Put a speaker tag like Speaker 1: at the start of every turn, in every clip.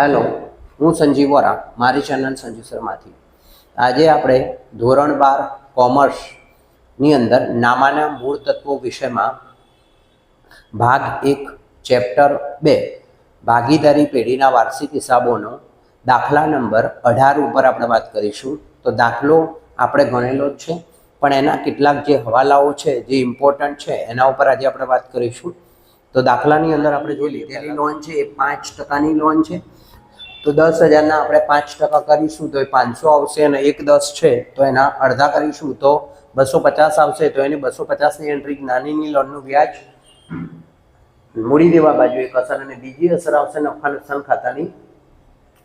Speaker 1: Hello, હું સંજીવ વોરા, મારી channel Sanjeev શર્માથી. આજે આપણે ધોરણ બાર કોમર્સની અંદર નામાના મૂળ તત્વો વિષયમાં ભાગ એક, ચેપ્ટર બે, ભાગીદારી પેઢીના વાર્ષિક હિસાબોનો દાખલા નંબર અઢાર ઉપર આપણે વાત કરીશું. તો દાખલો આપણે ગણેલો જ છે, પણ એના કેટલાક જે હવાલાઓ છે, જે ઇમ્પોર્ટન્ટ છે, એના ઉપર આજે આપણે વાત કરીશું. તો દાખલાની અંદર આપણે જોઈ લીધેલી લોન છે, એ પાંચ ટકાની લોન છે. તો દસ હજારના આપણે પાંચ ટકા કરીશું, તો એ પાંચસો આવશે અને એક દસ છે, તો એના અડધા કરીશું, તો બસો પચાસ આવશે, તો એની બસો પચાસની એન્ટ્રી નાનીની લોનનું વ્યાજ મૂડી દેવા બાજુ એક અસર અને બીજી અસર આવશે નફા નુકસાન ખાતાની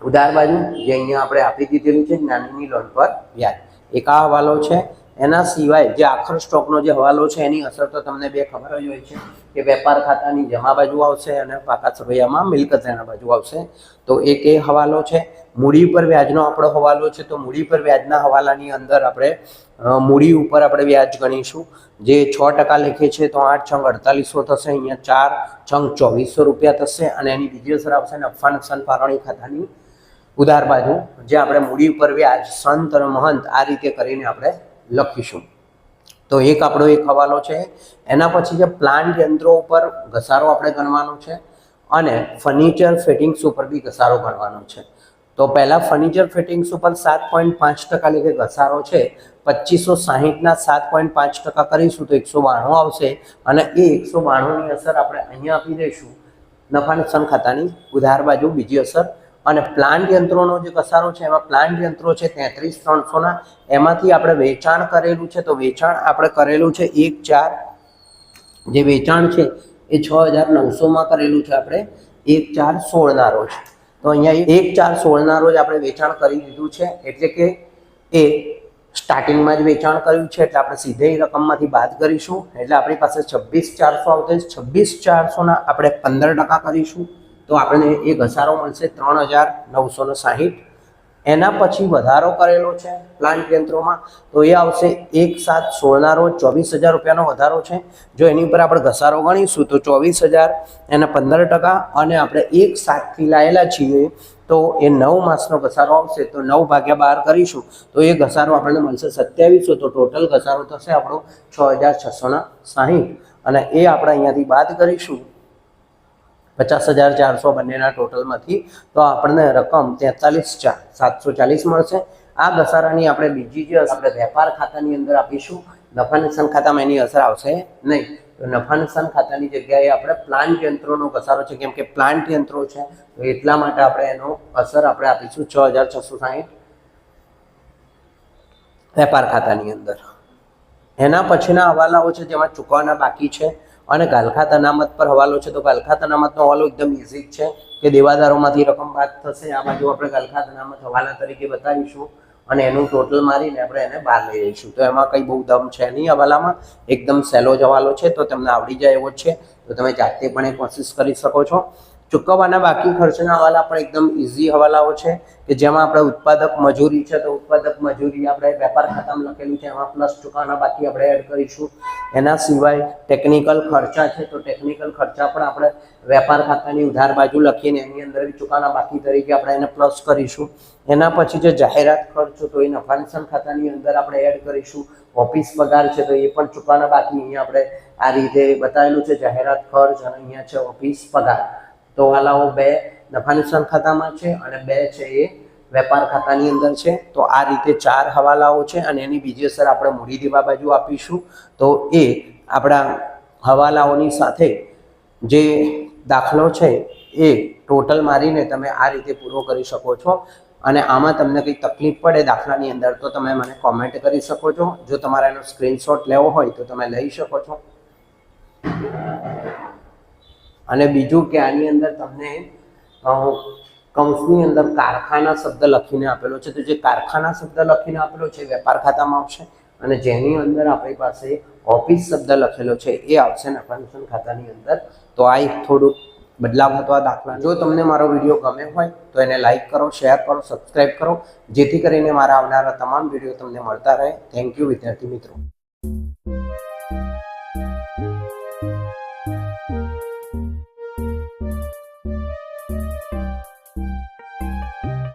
Speaker 1: ઉધાર બાજુ, જે અહીંયા આપણે આપી દીધેલું છે નાનીની લોન પર વ્યાજ. એક આ હવાલો છે એના સિવાય જે આખર સ્ટોકનો જે હવાલો છે એની અસર તો તમને બે ખબર જ હોય છે કે વેપાર ખાતાની જમા બાજુ આવશે અને પાકા સરવૈયામાં મિલકત એના બાજુ આવશે. તો એક એ હવાલો છે. મૂડી પર વ્યાજનો આપણો હવાલો છે. તો મૂડી પર વ્યાજના હવાલાની અંદર આપણે મૂડી ઉપર આપણે વ્યાજ ગણીશું. જે છ ટકા લેખે છે તો આઠ છંગ અડતાલીસો થશે. અહીંયા ચાર છંગ ચોવીસો રૂપિયા થશે અને એની બીજી અસર આવશે નફા નુકસાન ફાળવણી ખાતાની ઉધાર બાજુ. જે આપણે મૂડી ઉપર વ્યાજ, સંત અને મહંત આ રીતે કરીને આપણે લખીશું. તો એક આપણો એક હવાલો છે. એના પછી જે પ્લાન્ટ યંત્રો ઉપર ઘસારો આપણે ગણવાનો છે અને ફર્નિચર ફિટિંગ્સ ઉપર બી ઘસારો ગણવાનો છે. તો પહેલાં ફર્નિચર ફિટિંગ્સ ઉપર સાત પોઈન્ટ પાંચ ટકા લીધે ઘસારો છે. પચીસો સાહીઠના સાત પોઈન્ટ પાંચ ટકા કરીશું તો એકસો બાણું આવશે અને એ એકસો બાણુંની અસર આપણે અહીંયા આપી દઈશું. નફા નુકસાન ખાતાની ઉધાર બાજુ બીજી અસર અને પ્લાન્ટ યંત્રોનો જે કસારો છે, એમાં પ્લાન્ટ યંત્રો છે તેત્રીસ ત્રણસોના એમાંથી આપણે વેચાણ કરેલું છે, તો વેચાણ આપણે કરેલું છે એક ચાર. જે વેચાણ છે, એ છ હજાર નવસોમાં કરેલું છે આપણે. એક ચાર સોળના રોજ તો અહીંયા એક ચાર સોળના રોજ આપણે વેચાણ કરી દીધું છે, એટલે કે એ સ્ટાર્ટિંગમાં જ વેચાણ કર્યું છે, એટલે આપણે સીધે રકમમાંથી બાદ કરીશું. એટલે આપણી પાસે છવ્વીસ ચારસો આવશે છવ્વીસ ચારસોના આપણે પંદર ટકા કરીશું. તો આપણને એ ઘસારો મળશે, ત્રણ હજાર નવસો ને સાહીઠ. એના પછી વધારો કરેલો છે પ્લાન્ટ યંત્રોમાં, તો એ આવશે એક સાત સોળના રોજ ચોવીસ હજાર રૂપિયાનો વધારો છે. જો એની ઉપર આપણે ઘસારો ગણીશું, તો ચોવીસ હજાર એના પંદર ટકા અને આપણે એક સાતથી લાયેલા છીએ, તો એ નવ માસનો ઘસારો આવશે, તો નવ ભાગ્યા બાર કરીશું, તો એ ઘસારો આપણને મળશે સત્યાવીસો, તો ટોટલ ઘસારો થશે આપણો છ હજાર છસોના સાહીઠ. અને એ આપણે અહીંયાથી બાદ કરીશું પચાસ હજાર ચારસો બંનેના ટોટલમાંથી તો આપણને રકમ તેતાલીસ ચાર સાતસો ચાલીસ મળશે. આ ઘસારાની આપણે બીજી જે આપણે વેપાર ખાતાની અંદર આપીશું, નફા નુકસાન ખાતામાં એની અસર આવશે નહીં. તો નફા નુકસાન ખાતાની જગ્યાએ આપણે પ્લાન્ટ યંત્રોનો ઘસારો છે, કેમ કે પ્લાન્ટ યંત્રો છે, તો એટલા માટે આપણે એનો અસર આપણે આપીશું છ હજાર છસો સાહીઠ વેપાર ખાતાની અંદર. એના પછીના હવાલાઓ છે, જેમાં ચૂકવાના બાકી છે. અને ગાલખાત અનામત પર હવાલો છે, તો ગાલખાત અનામતનો હવાલો એકદમ ઇઝી છે કે દેવાદારોમાંથી રકમ બાદ થશે. આ બાજુ આપણે ગાલખાત અનામત હવાલા તરીકે બતાવીશું અને એનું ટોટલ મારીને આપણે એને બહાર લઈ જઈશું તો એમાં કંઈ બહુ દમ છે નહીં હવાલામાં. એકદમ સહેલો જ હવાલો છે, તો તમને આવડી જાય એવો છે. તો તમે જાતે પણ એ કોશિશ કરી શકો છો. ચૂકવવાના બાકી ખર્ચના હવાલા પણ એકદમ ઇઝી હવાલાઓ છે કે જેમાં આપણે ઉત્પાદક મજૂરી છે તો ઉત્પાદક મજૂરી આપણે વેપાર ખાતામાં લખેલું છે, એમાં પ્લસ ચૂકવવાના બાકી આપણે એડ કરીશું. એના સિવાય ટેકનિકલ ખર્ચા છે તો ટેકનિકલ ખર્ચા પણ આપણે વેપાર ખાતાની ઉધાર બાજુ લખીને એની અંદર ચૂકવવાના બાકી તરીકે આપણે એને પ્લસ કરીશું. એના પછી જે જાહેરાત ખર્ચ તો એ નફા ખાતાની અંદર આપણે એડ કરીશું. ઓફિસ પગાર છે તો એ પણ ચૂકવાના બાકી. અહીંયા આપણે આ રીતે બતાવેલું છે, જાહેરાત ખર્ચ અને અહીંયા છે ઓફિસ પગાર. તો વાલાઓ બે નફા નુકસાન ખાતામાં છે અને બે છે એ વેપાર ખાતાની અંદર છે. તો આ રીતે ચાર હવાલાઓ છે અને એની બીજી અસર આપણે મૂડી દેવા બાજુ આપીશું. તો એ આપણા હવાલાઓની સાથે જે દાખલો છે એ ટોટલ મારીને તમે આ રીતે પૂરો કરી શકો છો. અને આમાં તમને કંઈ તકલીફ પડે દાખલાની અંદર તો તમે મને કોમેન્ટ કરી શકો છો. જો તમારે એનો સ્ક્રીનશોટ લેવો હોય તો તમે લઈ શકો છો. અને બીજું કે આની અંદર તમને કૌંસની અંદર કારખાના શબ્દ લખીને આપેલો છે. તો જે કારખાના શબ્દ લખીને આપેલો છે વેપાર ખાતામાં આવશે અને જેની અંદર આપણી પાસે ઓફિસ શબ્દ લખેલો છે એ આવશે ને નુકસાન ખાતાની અંદર. તો આ એક થોડુંક બદલાવ હતો આ દાખલા જો તમને મારો વીડિયો ગમે હોય તો એને લાઇક કરો, શેર કરો સબસ્ક્રાઈબ કરો. જેથી કરીને મારા આવનારા તમામ વીડિયો તમને મળતા રહે. થેન્ક યુ વિદ્યાર્થી મિત્રો.